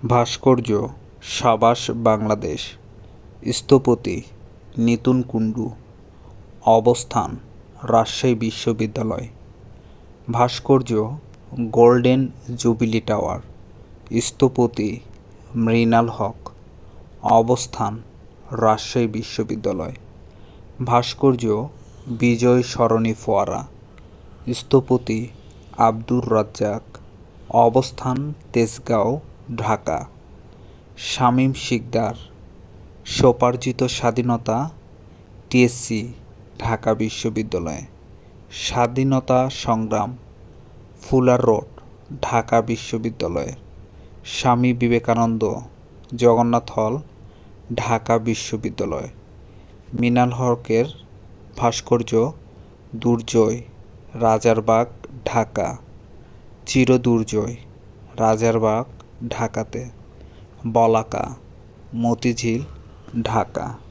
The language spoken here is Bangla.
ভাস্কর্য, সাবাস বাংলাদেশ, স্থপতি নিতুন কুণ্ডু, অবস্থান রাজশাহী বিশ্ববিদ্যালয়, ভাস্কর্য গোল্ডেন জুবিলি টাওয়ার, স্থপতি মৃণাল হক, অবস্থান রাজশাহী বিশ্ববিদ্যালয়, ভাস্কর্য বিজয় সরণি ফোয়ারা, স্থপতি আব্দুর রাজ্জাক, অবস্থান তেজগাঁও ঢাকা। শামীম শিকদার, স্বোপার্জিত স্বাধীনতা, টিএসসি, ঢাকা বিশ্ববিদ্যালয়। স্বাধীনতা সংগ্রাম, ফুলার রোড, ঢাকা বিশ্ববিদ্যালয়। স্বামী বিবেকানন্দ, জগন্নাথ হল, ঢাকা বিশ্ববিদ্যালয়। মৃণাল হকের ভাস্কর্য, দুর্জয়, রাজারবাগ, ঢাকা। চিরদুর্জয়, রাজারবাগ ঢাকাতে। বলাকা মতিঝিল ঢাকা।